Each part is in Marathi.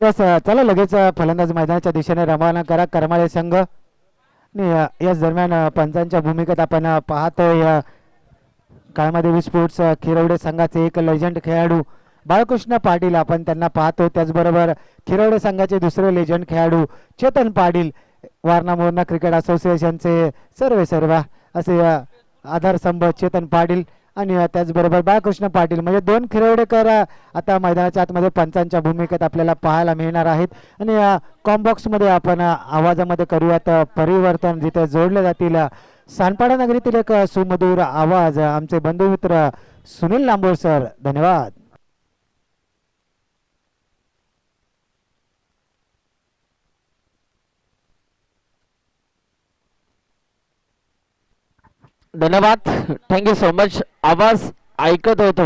यस uh, चला लगेच uh, फलंदाज मैदानाच्या दिशेने रवाना करा. करमाळे संघ. Uh, याच दरम्यान पंचांच्या भूमिकेत आपण पाहतोय काळमादेवी स्पोर्ट्स खिरवडे संघाचे एक लेजंड खेळाडू बाळकृष्ण पाटील आपण त्यांना पाहतो त्याचबरोबर खिरवडे संघाचे दुसरे लेजंड खेळाडू चेतन पाटील वारणा मोरणा क्रिकेट असोसिएशनचे सर्वे सर्व असे आधारस्तंभ चेतन पाटील आणि त्याचबरोबर बाळकृष्ण पाटील म्हणजे दोन खिरवडेकर आता मैदानाच्या आतमध्ये पंचांच्या भूमिकेत आपल्याला पाहायला मिळणार आहेत. आणि कॉम्बॉक्समध्ये आपण आवाजामध्ये करूयात परिवर्तन जिथे जोडले जातील सानपाडा नगरीतील एक सुमधूर आवाज आमचे बंधुमित्र सुनील लांबोर सर धन्यवाद. धन्यवाद. थँक्यू सो मच आवाज ऐकत होतो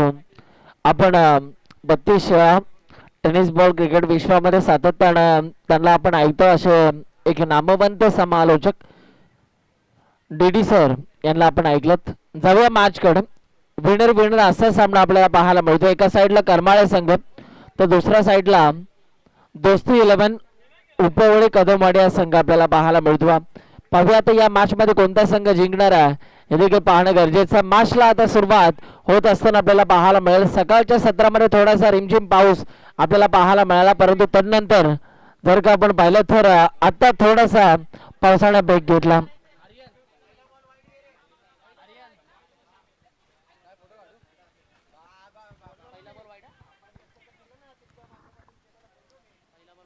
आपण बत्तीस टेनिस बॉल क्रिकेट विश्वामध्ये सातत्यानं त्यांना आपण ऐकतो असे एक नामवंत समालोचक डी डी सर यांना आपण ऐकलं. जाऊया मॅचकडे विनर विनर असा सामना आपल्याला पाहायला मिळतो. एका साईडला करमाळे संघ तर दुसऱ्या साईडला दोस्ती इलेव्हन उपवळी कदमवाडी हा संघ आपल्याला पाहायला मिळतो. पाहूया आता या मॅचमध्ये कोणता संघ जिंकणार आहे? हे देखील पाहणं गरजेचं मार्चला आता सुरुवात होत असताना आपल्याला पाहायला मिळेल. सकाळच्या सत्रामध्ये थोडासा रिमझिम पाऊस आपल्याला पाहायला मिळाला परंतु तदनंतर जर का आपण पाहिलं तर आता थोडासा पावसानं ब्रेक घेतला.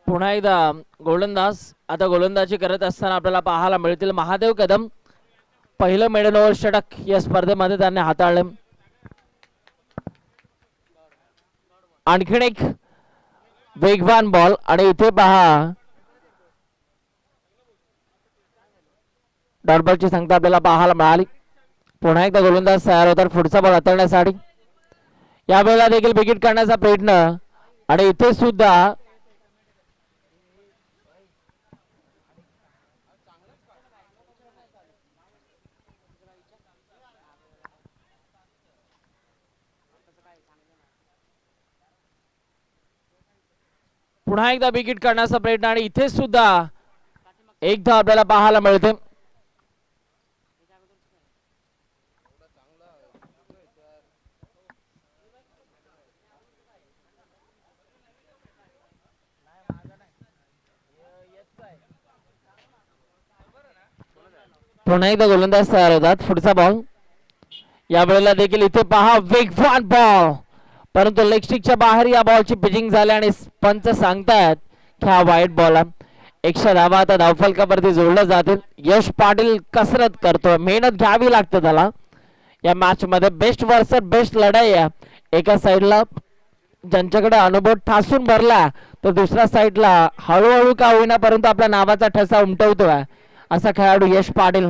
पुन्हा एकदा गोलंदाज आता गोलंदाजी करत असताना आपल्याला पाहायला मिळतील महादेव कदम. पहिलं मेडल ओव्हर षटक या स्पर्धेमध्ये त्यांनी हाताळले. आणखीन एक वेगवान बॉल आणि इथे पहा. डॉटबॉलची संख्या आपल्याला पाहायला मिळाली. पुन्हा एकदा गोलंदाज तयार होतात पुढचा बॉल हाताळण्यासाठी. यावेळेला देखील विकेट करण्याचा प्रयत्न. आणि इथे सुद्धा पुन्हा एकदा विकेट काढण्याचा प्रयत्न आणि इथे सुद्धा एकदा आपल्याला पाहायला मिळते. पुन्हा एकदा गोलंदाज तयार होतात. पुढचा बॉल या वेळेला देखील इथे पहा वेगवान बॉल परंतु लेग स्टिकच्या बाहेर या बॉलची पिचिंग झाली आणि पंच सांगतायत की हा वाईट बॉल आहे. एकशे धावा आता धावफलकावरती जोडलं जातील. यश पाटील कसरत करतोय. मेहनत घ्यावी लागते त्याला. या मॅच मध्ये बेस्ट वर्सर बेस्ट लढाई आहे. एका साईडला ज्यांच्याकडे अनुभव ठासून भरला तर दुसऱ्या साईडला हळूहळू का होईना परंतु आपल्या नावाचा ठसा उमटवतोय. असा खेळाडू यश पाटील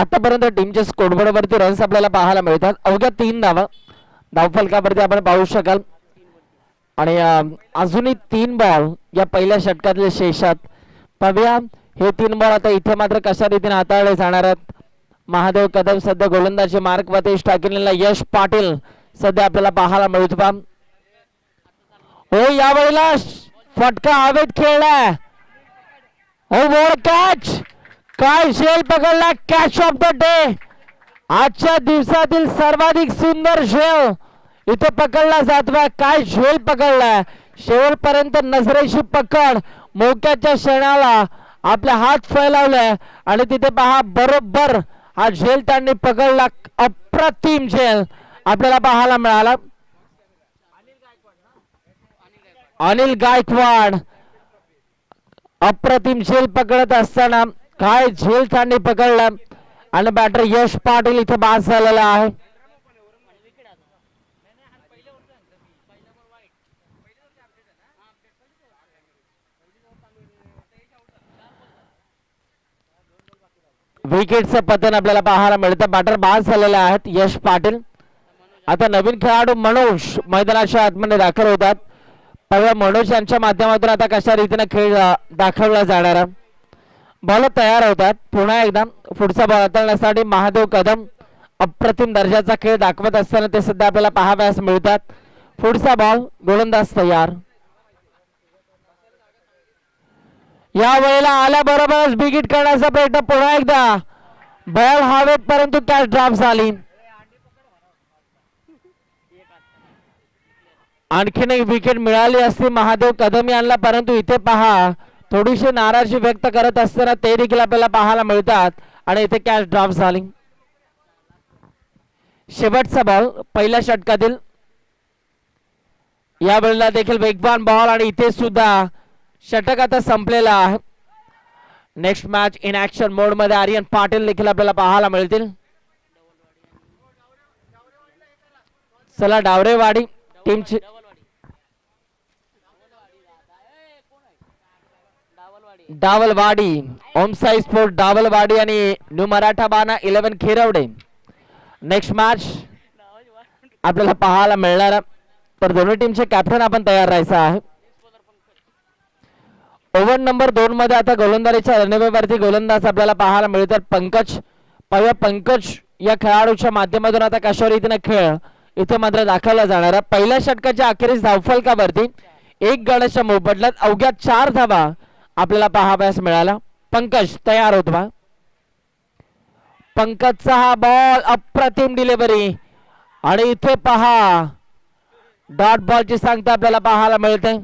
आतापर्यंत टीमच्या स्कोरबोर्ड वरती रन्स आपल्याला पाहायला मिळतात. अवघ्या तीन धावा. धावफलकावरती आपण पाहू शकाल. आणि अजूनही तीन बॉल या पहिल्या षटकातल्या शेषात. पाहूया हे तीन बॉल आता इथे मात्र कशा रीतीने हाताळले जाणार आहेत? महादेव कदम सध्या गोलंदाजी मार्क वतेश टाकिलेला यश पाटील सध्या आपल्याला पाहायला मिळतो पा हो यावेळेला फटका हवेत खेळलाय. हो बोर्ड कॅच काय शेल पकडला? कॅच ऑफ द डे आजच्या दिवसातील सर्वाधिक सुंदर शेल. इथे पकडला जातोय काय झेल पकडलाय? शेवटपर्यंत नजरेशी पकड. मोक्याच्या क्षणाला आपले हात फैलावले आणि तिथे पहा बरोबर हा झेल त्यांनी पकडला. अप्रतिम झेल आपल्याला पाहायला मिळाला. अनिल गायकवाड. अप्रतिम झेल पकडत असताना काय झेल त्यांनी पकडलं? आणि बॅटर यश पाटील इथे बाद झालेला आहे. विकेटचं पतन आपल्याला पाहायला मिळतं. बॅटर बाद झालेले आहेत. यश पाटील. आता नवीन खेळाडू मनोज मैदानाच्या आतमध्ये दाखल होतात. पहिल्या मनोज यांच्या माध्यमातून आता कशा रीतीने खेळ दाखवला जाणार बॉल तयार होतात. पुन्हा एकदा पुढचा बॉल हाताळण्यासाठी महादेव कदम अप्रतिम दर्जाचा खेळ दाखवत असताना ते सध्या आपल्याला पाहाव्यास मिळतात. पुढचा बॉल गोलंदाज तयार. या वेळेला आल्याबरोबरच बिगिट करण्याचा प्रयत्न पुन्हा एकदा. बॉल हवेत परंतु कॅच ड्रॉप झाली. आणखीन एक विकेट मिळाली असती महादेव कदम यांना परंतु इथे पहा. थोडीशी नाराजी व्यक्त करत असताना ते देखील आपल्याला पाहायला मिळतात. आणि इथे कॅच ड्रॉप झाली. शेवटचा बॉल पहिल्या षटकातील. या वेळेला देखील वेगवान बॉल आणि इथे सुद्धा षटक आता संपलेला आहे. नेक्स्ट मॅच इन ऍक्शन मोडमध्ये आर्यन पाटील देखील आपल्याला पाहायला मिळतील. चला डावरेवाडी टीमची डावलवाडी ओमसाई स्पोर्ट डावलवाडी आणि न्यू मराठा बाना इलेव्हन खिरवडे. नेक्स्ट मॅच आपल्याला पाहायला मिळणार तर दोन्ही टीमचे कॅप्टन आपण तयार राहायचं आहे. ओव्हर नंबर दोन मध्ये आता गोलंदाजीच्या रणवेवरती गोलंदाज आपल्याला पाहायला मिळतात पंकज. पाहूया पंकज या खेळाडूच्या माध्यमातून आता कशा रीतीने खेळ इथे मात्र दाखवला जाणार आहे. पहिल्या षटकाच्या अखेरीस धावफलकावरती एक गडाच्या मोबदल्यात अवघ्या चार धावा आपल्याला पाहाव्यास मिळाला. पंकज तयार होत बा. पंकजचा हा बॉल अप्रतिम डिलिव्हरी आणि इथे पहा. डॉट बॉलची सांगता आपल्याला पाहायला मिळते.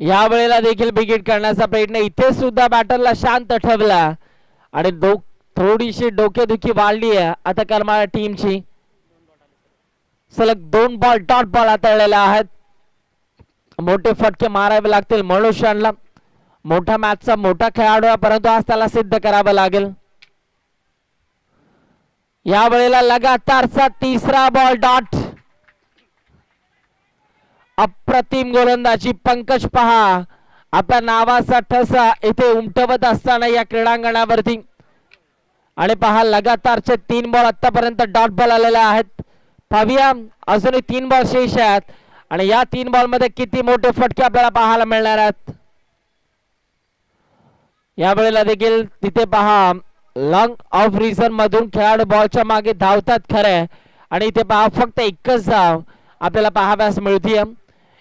या वेळेला देखील बिगिट करण्याचा प्रयत्न. इथे सुद्धा बॅटरला शांत ठेवला. आणि डोक थोडीशी डोकेदुखी वाढली आहे. आता करमाळा टीमची सलग दोन बॉल डॉट बॉल हाताळलेले आहेत. मोठे फटके मारावे लागतील मनुष्यांना. मोठा मॅचचा मोठा खेळाडू आहे परंतु आज त्याला सिद्ध करावं लागेल. या वेळेला लगातारचा तिसरा बॉल डॉट अप्रतिम गोलंदाजी. पंकज पहा. आपल्या नावाचा ठसा इथे उमटवत असताना या क्रीडांगणावरती. आणि पहा लगातारचे तीन बॉल आतापर्यंत डॉट बॉल आलेले आहेत. पाहूया अजूनही तीन बॉल शेष आहेत. आणि या तीन बॉलमध्ये किती मोठे फटके आपल्याला पाहायला मिळणार आहेत? या वेळेला देखील तिथे पहा लॉंग ऑफ रिझन मधून खेळाडू बॉलच्या मागे धावतात खरे आणि इथे पहा फक्त एकच धाव आपल्याला पाहाव्यास मिळते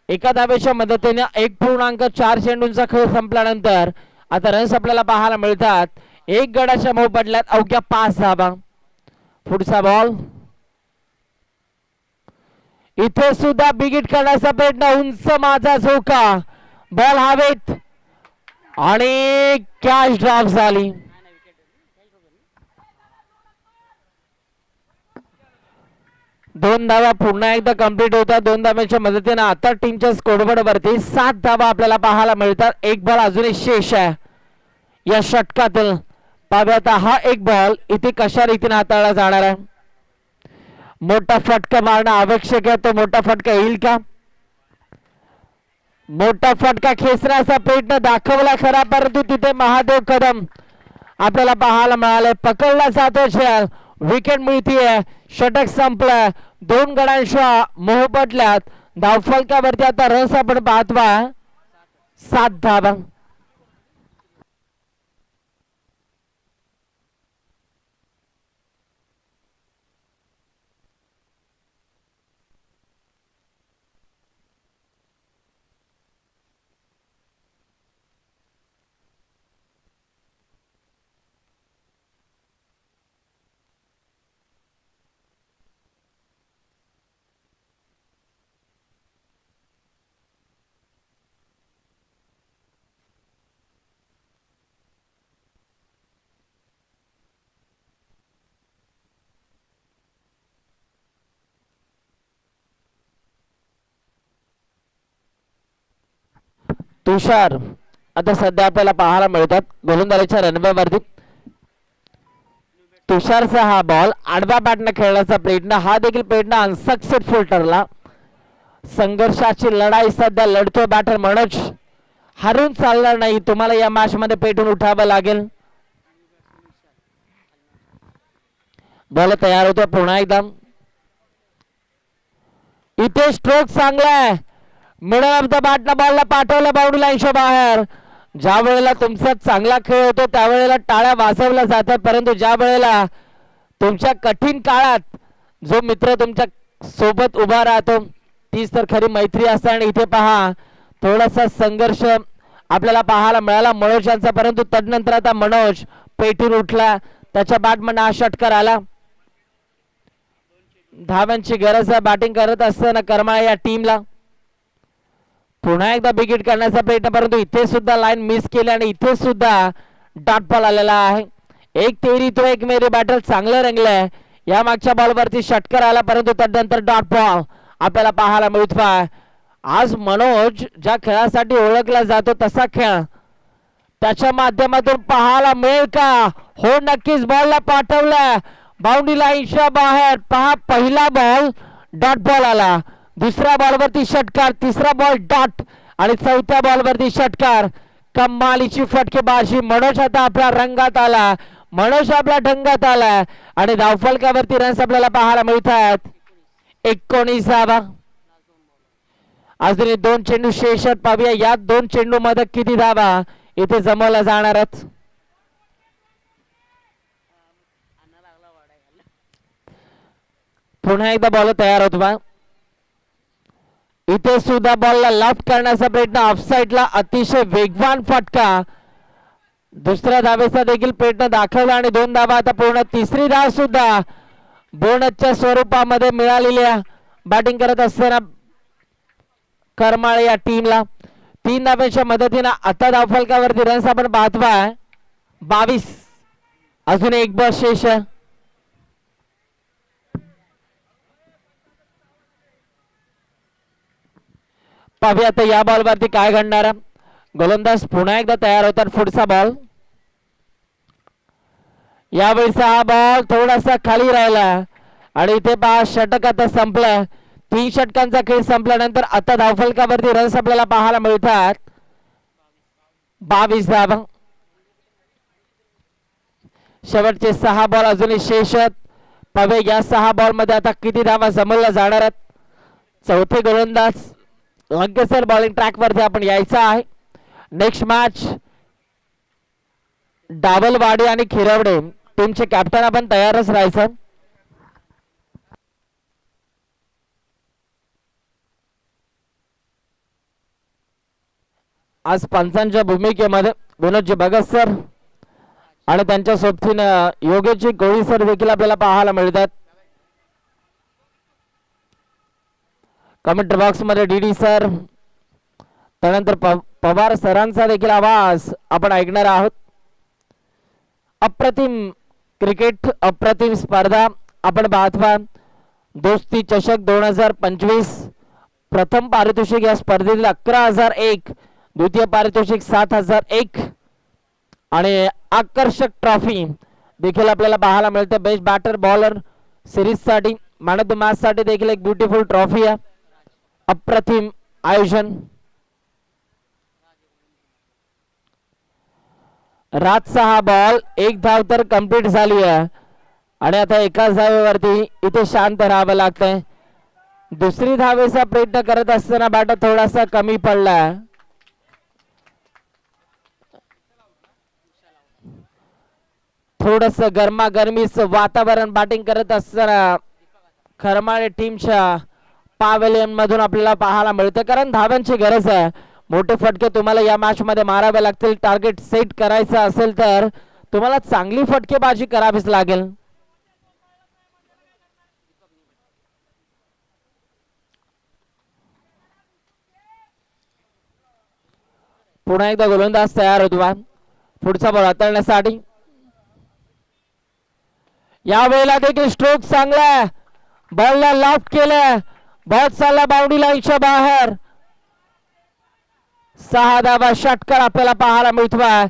एका धावेच्या मदतीने एक पूर्णांक चार चेंडूंचा खेळ संपल्यानंतर आता रन्स आपल्याला पाहायला मिळतात. एक गडाच्या मोबदल्यात अवघ्या पाच धावा पुढचा बॉल इथे सुद्धा बिगिट करण्याचा प्रयत्न उंच माझा झोका. बॉल हवेत आणि कॅश ड्रॉप झाली. दोन धावा पुन्हा एकदा कंप्लीट होतात. दोन धाव्यांच्या मदतीनं आता टीमच्या स्कोरबोर्ड वरती सात धावा आपल्याला पाहायला मिळतात. एक बॉल अजूनही शेष आहे. या षटकातील पाहूया हा एक बॉल इथे कशा रीतीने हाताळला जाणार आहे? मोठा फटका मारणं आवश्यक आहे. तो मोठा फटका येईल का? मोठा फटका खेचण्याचा प्रयत्न दाखवला खरा परंतु तिथे महादेव कदम आपल्याला पाहायला मिळाले. पकडला जातो खेळ. विकेट मिळतीये. षटक संपलं दोन गडांच्या मोहपटल्यात धावफलक्यावरती आता रस आपण पाहतोय. सात धावा. तुषार. आता सध्या आपल्याला पाहायला मिळतात गोलंदाजीच्या रनवेवरती तुषारचा हा बॉल आडवा बॅटनं खेळण्याचा प्रयत्न हा देखील प्रयत्न अनसक्सेसफुल ठरला. संघर्षाची लढाई सध्या लढतोय बॅटर मनोज हरून चालणार नाही तुम्हाला या मॅच मध्ये पेटून उठावं लागेल. बॉल तयार होतो पुन्हा एकदा. इथे स्ट्रोक चांगलाय मिडल आमचा द बॅटला बॉलला पाठवलं बाउंड्री लाईनच्या बाहेर. ज्या वेळेला तुमचा चांगला खेळ होतो त्यावेळेला टाळ्या वाजवल्या जातात. परंतु ज्या वेळेला तुमच्या कठीण काळात जो मित्र तुमच्यासोबत उभा राहतो तीच तर खरी मैत्री असते. आणि इथे पहा थोडासा संघर्ष आपल्याला पाहायला मिळाला. मनोज यांचा परंतु तदनंतर आता मनोज पेटून उठला. त्याच्या बॅटमध्ये हा षटकार आला. धावांची गरज आहे. बॅटिंग करत असताना करमाळा या टीमला पुन्हा एकदा बिगिट करण्याचा प्रयत्न परंतु इथे सुद्धा लाईन मिस केली आणि इथे सुद्धा डॉट बॉल आलेला आहे. एक तेरी तो एक मेरी बॅटल चांगलं रंगलंय. या मागच्या बॉलवरती षटकर आला परंतु त्यानंतर डॉट बॉल आपल्याला पाहायला मिळतो आहे आज मनोज ज्या खेळासाठी ओळखला जातो तसा खेळ. त्याच्या माध्यमातून पाहायला मिळेल का? हो नक्कीच बॉलला पाठवला बाउंड्री लाईनच्या बाहेर पहा पहिला बॉल डॉट बॉल आला. दुसऱ्या बॉलवरती षटकार तिसरा बॉल डॉट आणि चौथ्या बॉलवरती षटकार. कमालीची फटकेबाजी मनोज आता आपल्या रंगात आला. मनोज आपल्या ढंगात आला. आणि धावफलकावरती रन्स आपल्याला पाहायला मिळत आहेत एकोणीस धावा अजून दोन चेंडू शेषात पाहूया. या दोन चेंडू मध्ये किती धावा? इथे जमवला जाणारच. पुन्हा एकदा बॉल तयार होतो बा. इथे सुद्धा बॉलला लाफ करण्याचा प्रयत्न. ऑफसाईडला अतिशय वेगवान फटका. दुसऱ्या धावेचा देखील प्रयत्न दाखवला आणि दोन धावा आता पूर्ण. तिसरी धाव सुद्धा बोनसच्या स्वरूपामध्ये मिळालेल्या बॅटिंग करत असताना करमाळे या टीमला तीन धाब्यांच्या मदतीनं आता धावफलकावरती रन्स आपण पाहतोय. बावीस. अजून एक बस शेष आहे. पाहूया आता या बॉल वरती काय घडणार गोलंदाज पुन्हा एकदा तयार होतात. पुढचा बॉल यावेळीचा हा बॉल थोडासा खाली राहिला. आणि इथे पहा षटक आता संपलं तीन षटकांचा खेळ संपल्यानंतर आता धावफलकावरती रन्स आपल्याला पाहायला मिळतात. बावीस धाव. शेवटचे सहा बॉल अजूनही शेष आहेत. पावे या सहा बॉलमध्ये आता किती धावा जमवल्या जाणार आहेत. चौथे गोलंदाज लंकेसर बॉलिंग ट्रॅकवरती आपण यायचं आहे. नेक्स्ट मॅच डाबलवाडी आणि खिरवडे. टीमचे कॅप्टन आपण तयारच राहायचं. आज पंचांच्या भूमिकेमध्ये विनोदजी भगत सर आणि त्यांच्या सोबतीनं योगेशजी कोळी सर देखील आपल्याला पाहायला मिळतात. कमेंट बॉक्समध्ये डी डी सर त्यानंतर पवार सरांचा देखील आवाज आपण ऐकणार आहोत. अप्रतिम क्रिकेट अप्रतिम स्पर्धा आपण पाहतोय. दोस्ती चषक दोन हजार पंचवीस प्रथम पारितोषिक या स्पर्धेतील अकरा हजार एक द्वितीय पारितोषिक सात हजार एक आणि आकर्षक ट्रॉफी देखील आपल्याला पाहायला मिळते. बेस्ट बॅटर बॉलर सिरीजसाठी मॅन ऑफ द मॅच साठी देखील एक ब्युटिफुल ट्रॉफी आहे. अप्रतिम आयोजन. रातचा हा बॉल एक धाव तर कंप्लीट झाली आहे. आणि आता एकाच धावेवरती इथे शांत राहावं लागतंय. दुसरी धावेचा प्रयत्न करत असताना बॅट थोडासा कमी पडला थोडस गरमागरमीच वातावरण बॅटिंग करत असताना खरमाळे टीमच्या पावेलियन मधून आपल्याला पाहायला मिळतं. कारण धाव्यांची गरज आहे. मोठे फटके तुम्हाला या मॅच मध्ये मारावे लागतील. टार्गेट सेट करायचं असेल तर तुम्हाला चांगली फटकेबाजी करावीच लागेल. पुन्हा एकदा गोलंदाज तयार होतो पुढचा बॉल हाताळण्यासाठी. यावेळेला देखील स्ट्रोक चांगला बॉलला लाफ केलं बॉल चालला बाउंड्री लाईनच्या बाहेर। सहा धावा षटकार आपल्याला पाहायला मिळतोय.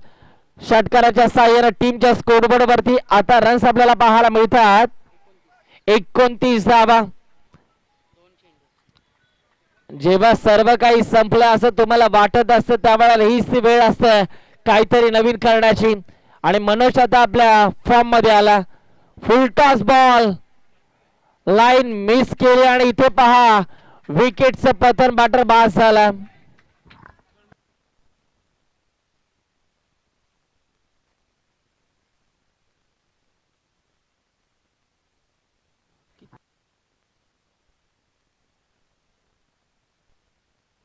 षटकाराच्या साह्यानं टीमच्या स्कोरबोर्ड वरती आता रन्स आपल्याला पाहायला मिळतात. एकोणतीस धावा. जेव्हा सर्व काही संपलं असं तुम्हाला वाटत असतं त्यावेळेला हीच ती वेळ असते. काहीतरी नवीन करण्याची. आणि मनोज आता आपल्या फॉर्ममध्ये आला. Full toss ball line miss केली आणि इथे पहा विकेटचं पतन बाटर बास झाला.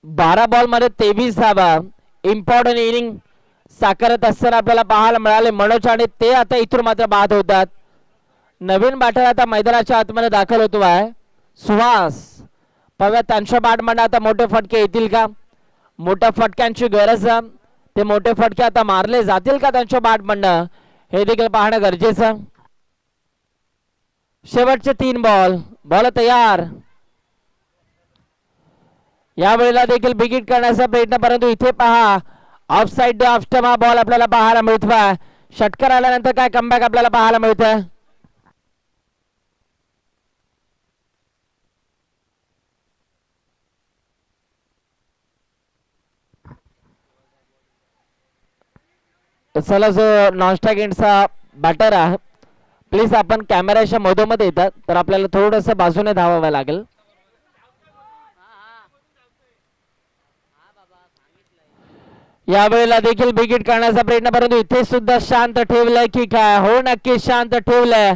बारा बॉलमध्ये तेवीस धावा. इम्पॉर्टंट इनिंग साकारत असताना आपल्याला पाहायला मिळाले मनोज आणि ते आता इथून मात्र बाद होतात. नवीन बॅटर आता मैदानाच्या आतमध्ये दाखल होतो आहे सुहास पव्या त्यांच्या बाटमध्ये आता मोठे फटके येतील का? मोठ्या फटक्यांची गरज ते मोठे फटके आता मारले जातील का त्यांच्या बॅटमधनं? हे देखील पाहणं गरजेचं शेवटचे तीन बॉल बॉल तयार. या वेळेला देखील बिगिट करण्याचा प्रयत्न परंतु इथे पहा ऑफ साइड ऑफ हा बॉल आपल्याला पाहायला मिळतोय. षटकर आल्यानंतर काय कमबॅक आपल्याला पाहायला मिळतं चला जो नॉनस्टॅक एंडचा बॅटर आहे प्लीज आपण कॅमेऱ्याच्या मधोमध येतात तर आपल्याला थोडंसं बाजूने धावावं लागेल. या वेळेला देखील बिगिट करण्याचा प्रयत्न परंतु इथे सुद्धा शांत ठेवलंय की काय? हो नक्की शांत ठेवलंय.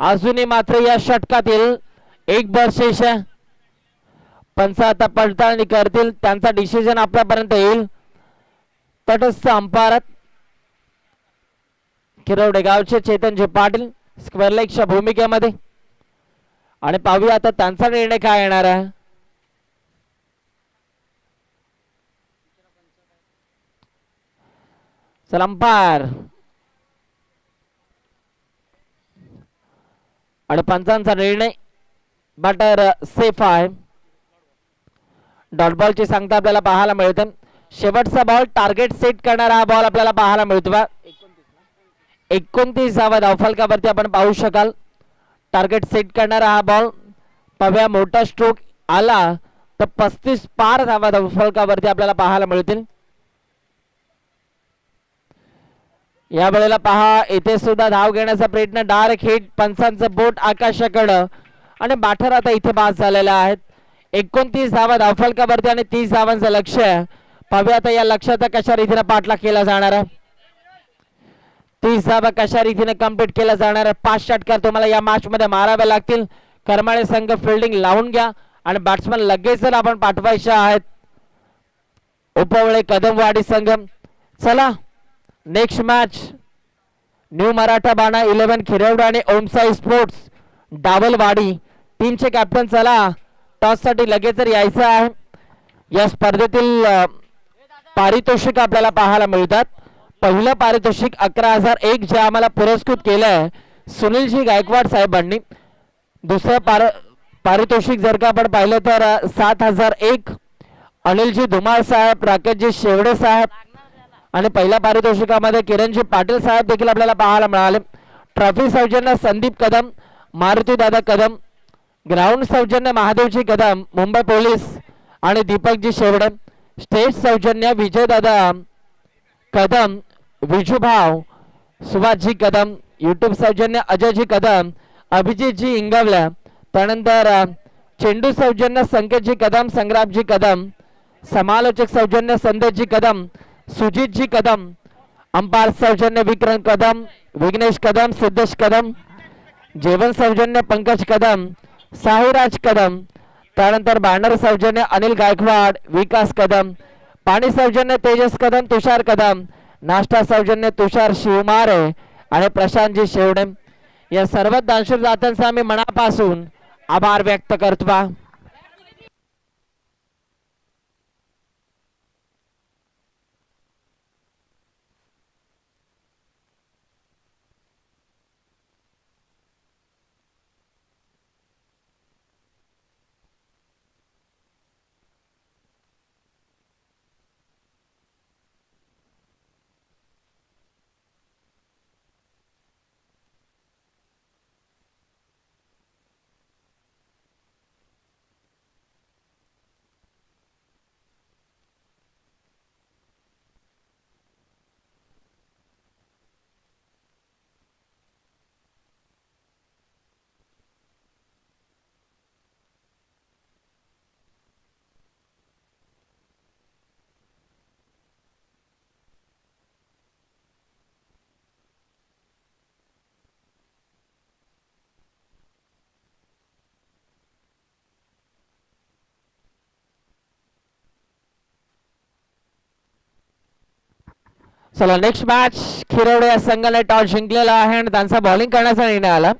अजूनही मात्र या षटकातील एक बर्षेश पंच आता पडताळणी करतील त्यांचा डिसिजन आपल्यापर्यंत येईल. तटस्थ अंपारात किरवडे गावचे चेतनजी पाटील स्क्वेअर लेगच्या भूमिकेमध्ये. आणि पाहूया आता त्यांचा निर्णय काय येणार आहे. चलंपार अंपायर. आणि पंचांचा निर्णय बटर सेफ आहे. डॉट बॉलची सांगता आपल्याला पाहायला मिळते. शेवटचा बॉल टार्गेट सेट करणारा हा बॉल आपल्याला पाहायला मिळतो बा एकोणतीस धावा धावफलकावरती आपण पाहू शकाल. टार्गेट सेट करणारा हा बॉल पव्या मोठा स्ट्रोक आला तर पस्तीस पार धावा धावफलकावरती आपल्याला पाहायला मिळतील. या वेळेला पहा येथे सुद्धा धाव घेण्याचा प्रयत्न. डायरेक्ट हिट पंचांचं बोट आकाशाकडं. आणि बाठर आता इथे बाद झालेला आहेत. एकोणतीस धावा धावफलकावरती आणि तीस धावांचं लक्ष आहे पव्या आता या लक्षात कशा रीतीनं पाठलाग केला जाणार आहे? तीस धाबा कशा रीतीने कंप्लीट केला जाणार आहे पाच षटकार तुम्हाला या मॅच मध्ये मारावे लागतील. करमाळे संघ फिल्डिंग लावून घ्या आणि बॅट्समन लगेच जर आपण पाठवायचे आहेत उपवळे कदमवाडी संघ. चला नेक्स्ट मॅच न्यू मराठा बाणा इलेव्हन खिरवडा आणि ओमसाई स्पोर्ट्स डावलवाडी. टीमचे कॅप्टन चला. टॉससाठी लगेच जर यायचं आहे या स्पर्धेतील पारितोषिक आपल्याला पाहायला मिळतात. पहिलं पारितोषिक अकरा हजार एक जे आम्हाला पुरस्कृत केलं आहे सुनीलजी गायकवाड साहेबांनी. दुसरं पार पारितोषिक जर का आपण पाहिलं तर सात हजार एक अनिलजी धुमाळ साहेब राकेशजी शेवडे साहेब आणि पहिल्या पारितोषिकामध्ये किरणजी पाटील साहेब देखील आपल्याला पाहायला मिळाले. ट्रॉफी सौजन्य संदीप कदम मारुतीदादा कदम ग्राउंड सौजन्य महादेवजी कदम मुंबई पोलीस आणि दीपकजी शेवडे. स्टेज सौजन्य विजयदादा कदम विजूभाव सुभाषजी कदम युट्यूब सौजन्य अजयजी कदम अभिजितजी इंगवल्या त्यानंतर चेंडू सौजन्य संकेतजी कदम संग्रामजी कदम समालोचक सौजन्य संदेशजी कदम सुजितजी कदम अंपार सौजन्य विक्रम कदम विघ्नेश कदम सिद्धेश कदम जेवण सौजन्य पंकज कदम साहिराज कदम त्यानंतर बॅनर सौजन्य अनिल गायकवाड विकास कदम पाणी सौजन्य तेजस कदम तुषार कदम नाश्ता सौजन्य तुषार शिवमारे आणि प्रशांतजी शेवडे या सर्व दानशूर दात्यांचा आम्ही मनापासून आभार व्यक्त करतो चला नेक्स्ट मॅच खिरवडे या संघाने टॉस जिंकलेला आहे आणि त्यांचा बॉलिंग करण्याचा निर्णय आला.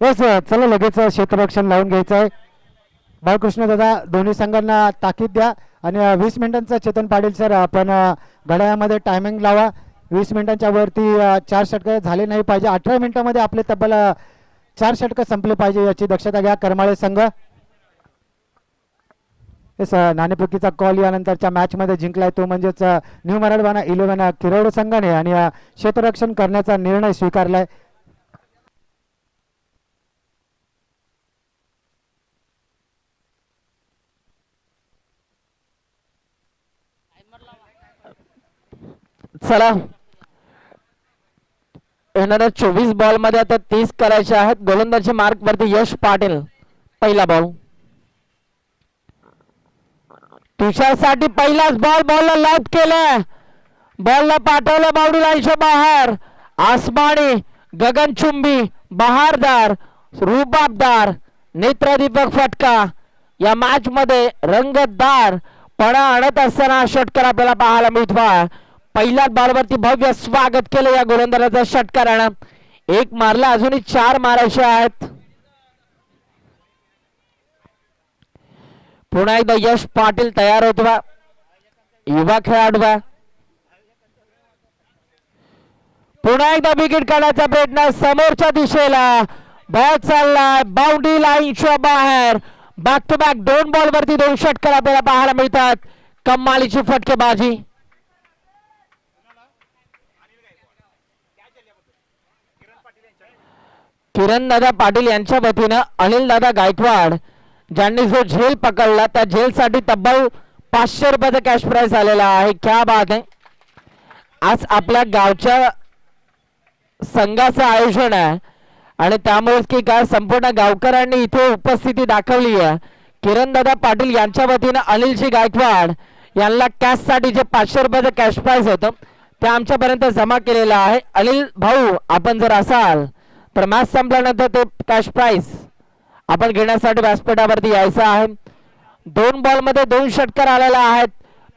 हो बस चला लगेच क्षेत्ररक्षण लावून घ्यायचं आहे बाळकृष्ण दादा दोन्ही संघांना ताकीद द्या आणि वीस मिनिटांचं चेतन पाटील सर आपण घड्याळामध्ये टायमिंग लावा. वीस मिनिटांच्या वरती चार षटकं झाले नाही पाहिजे. अठरा मिनिटांमध्ये आपले तब्बल चार षटकं संपले पाहिजे याची दक्षता घ्या. करमाळे संघ. येस नाणेफेकीचा कॉल यानंतरच्या मॅचमध्ये जिंकलाय तो म्हणजेच न्यू मराठवाडा इलेव्हन किरोड संघाने आणि क्षेत्ररक्षण करण्याचा निर्णय स्वीकारलाय. चला. येणाऱ्या चोवीस बॉलमध्ये आता तीस करायचे आहेत. गोलंदाजी मार्क वरती यश पाटील. पहिला बॉल तुषारसाठी पहिलाच बॉल बॉलला लाइट केलं. बॉलला पाठवलं बावडी बाहेर आसमानी गगनचुंबी बहारदार रुबाबदार नेत्रदीपक फटका. या मॅच मध्ये रंगतदार पणा आणत असताना षटकर षटकार आपल्याला पाहायला मिळतो पहिल्याच बॉलवरती भव्य स्वागत केलं या गोलंदाजाचा षटकारानं. एक मारला अजूनही चार मारायचे आहेत. पुन्हा एकदा यश पाटील तयार होतो बा. युवा खेळाडू बा. पुन्हा एकदा विकेट काढायचा प्रयत्न समोरच्या दिशेला. बॉल चाललाय बाउंड्री लाईनच्या बाहेर. बॅक टू बॅक दोन बॉल वरती दोन षटकार आपल्याला पाहायला मिळतात. कमालीची फटकेबाजी. किरण दादा पाटील यांच्या वतीनं अनिल दादा गायकवाड ज्यांनी जो झेल पकडला त्या झेलसाठी तब्बल पाचशे रुपयाचा कॅश प्राईज आलेला आहे. क्या बात आहे आज आपल्या गावच्या संघाचं आयोजन आहे. आणि त्यामुळेच की काय संपूर्ण गावकऱ्यांनी इथे उपस्थिती दाखवली आहे. किरण दादा पाटील यांच्या वतीनं अनिलजी गायकवाड यांना कॅशसाठी जे पाचशे रुपयाचं कॅश प्राईज होतं ते आमच्यापर्यंत जमा केलेलं आहे. अनिल भाऊ आपण जर असाल तर मॅच संपल्यानंतर ते कॅश प्राईज आपण घेण्यासाठी व्यासपीठावरती यायचं आहे. दोन बॉलमध्ये दोन षटकार आलेला आहेत.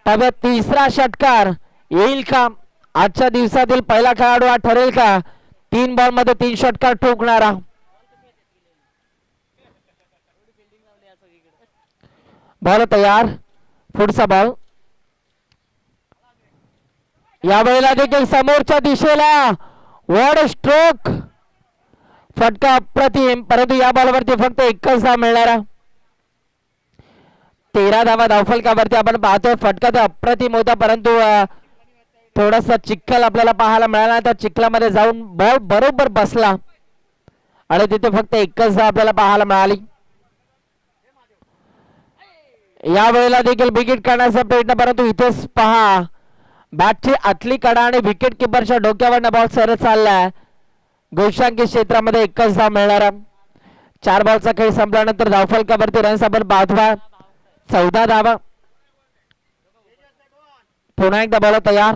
तब्या तिसरा षटकार येईल का? आजच्या दिवसातील पहिला खेळाडू हा ठरेल का? तीन बॉलमध्ये तीन षटकार ठोकणारा. बॉल तयार. पुढचा बॉल यावेळेला देखील समोरच्या दिशेला. वड स्ट्रोक फटका अप्रतिम परंतु या बॉलवरती फक्त एकच धाव मिळणारा तेरा धावा धावफलकावरती आपण पाहतोय फटका तर अप्रतिम होता परंतु थोडासा चिखल आपल्याला पाहायला मिळाला त्या चिखलामध्ये जाऊन बॉल बरोबर बसला. आणि तिथे फक्त एकच धाव आपल्याला पाहायला मिळाली. या वेळेला देखील विकेट काढण्याचा प्रयत्न परंतु इथेच पहा. बॅटची आतली कडा आणि विकेट किपरच्या डोक्यावरनं बॉल सरळ चाललाय. गोशांकी क्षेत्रामध्ये एकच धाव मिळणार चार बॉलचा खेळ संपल्यानंतर धावफलकावरती रन्स आपण पाहतोय चौदा धावा. पुन्हा एकदा बॉल तयार.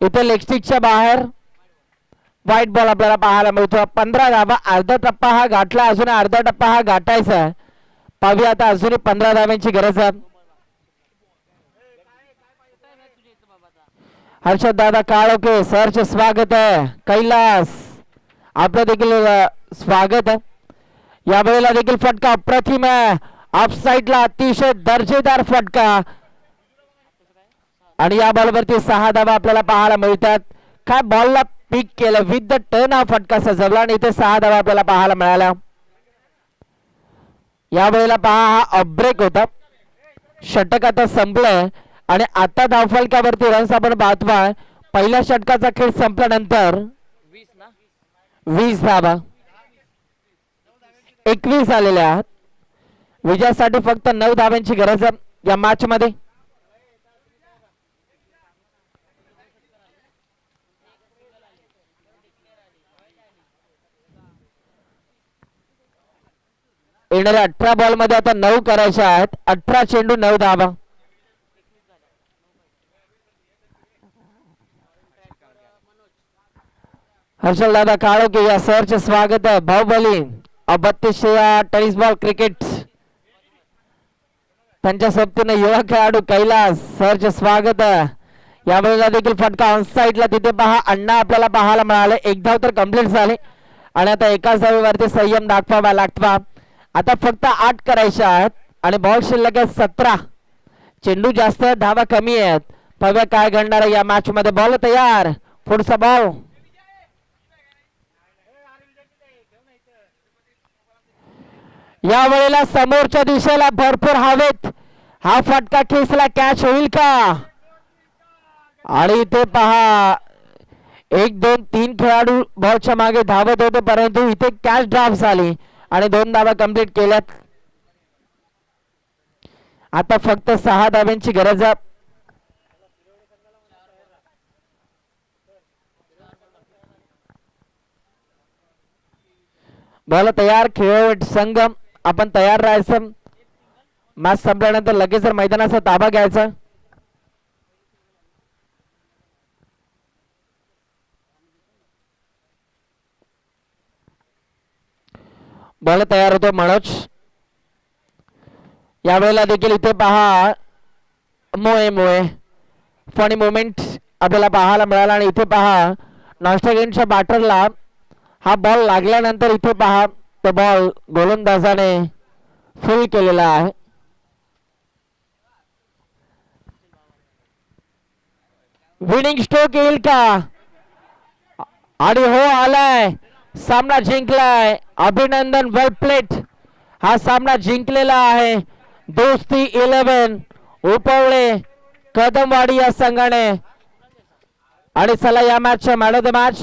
इथे लेगस्टिकच्या बाहेर. व्हाईट बॉल आपल्याला पाहायला मिळतो. पंधरा धावा. अर्धा टप्पा हा गाठला. अजून अर्धा टप्पा हा गाठायचा आहे. पाहूया आता अजूनही पंधरा धाव्यांची गरज आहे. हर्षद दादा काळोके सरचे स्वागत आहे. कैलास आपलं देखील स्वागत आहे. या वेळेला देखील फटका अप्रतिम आहे. ऑफ साईडला अतिशय दर्जेदार फटका. आणि या बॉलवरती सहा धावा आपल्याला पाहायला मिळतात. काय बॉलला पिक केलं? विथ द टर्न हा फटका सजवला आणि इथे सहा धावा आपल्याला पाहायला मिळाल्या. या वेळेला पहा हा अपब्रेक होता. षटक आता संपलंय. आणि आता धावफलकावरती रन्स आपण पाहतोय पहिल्या षटकाचा खेळ संपल्यानंतर वीस धावा एकवीस आलेल्या आहात. विजयासाठी फक्त नऊ धाव्यांची गरज आहे या मॅच मध्ये येणाऱ्या अठरा बॉलमध्ये आता नऊ करायच्या आहेत. अठरा चेंडू नऊ धावा. हर्षल दादा काळोके या सरचे स्वागत आहे बाहुबली बत्तीसशे या टेनिस बॉल क्रिकेट त्यांच्या सोबतीने युवा खेळाडू कैलास सरचे स्वागत आहे यावेळेला देखील फटका ऑन साईडला तिथे पहा अण्णा आपल्याला पाहायला मिळाले एक धाव तर कंप्लीट झाले आणि आता एकाच धावेवरती संयम दाखवावा लागतवा आता फक्त आठ करायच्या आहेत आणि बॉल शिल्लक आहे सतरा चेंडू जास्त आहेत, धावा कमी आहेत पव्या काय घडणार या मॅच मध्ये बॉल तयार पुढचा बॉल या वेळेला समोरच्या दिशेला भरपूर हवेत. हा फटका खेचला कॅच होईल का? आणि इथे पहा एक दोन तीन खेळाडू बॉलच्या मागे धावत होते परंतु इथे कॅच ड्रॉप झाली आणि दोन धावा कंप्लीट केल्यात. आता फक्त सहा धाब्यांची गरज आहे. बॉल तयार खेळ संगम. आपण तयार राहायचं. मॅच संपल्यानंतर लगेच जर मैदानाचा ताबा घ्यायचा. बॉल तयार होतो मनोज. यावेळेला देखील इथे पहा. मोये मोये फनी मोमेंट आपल्याला पाहायला मिळाला आणि इथे पहा. नॉस्टॅगेनच्या बॅटरला हा बॉल लागल्यानंतर इथे पहा. तो बॉल गोलंदाजाने फुल केलेला आहे. विनिंग स्ट्रोक येईल का? आणि हो आलाय. सामना जिंकलाय. अभिनंदन वेल प्लेट हा सामना जिंकलेला आहे. दोस्ती इलेव्हन उपवळे कदमवाडी या संघाने. आणि चला या मॅचच्या मॅन ऑफ द मॅच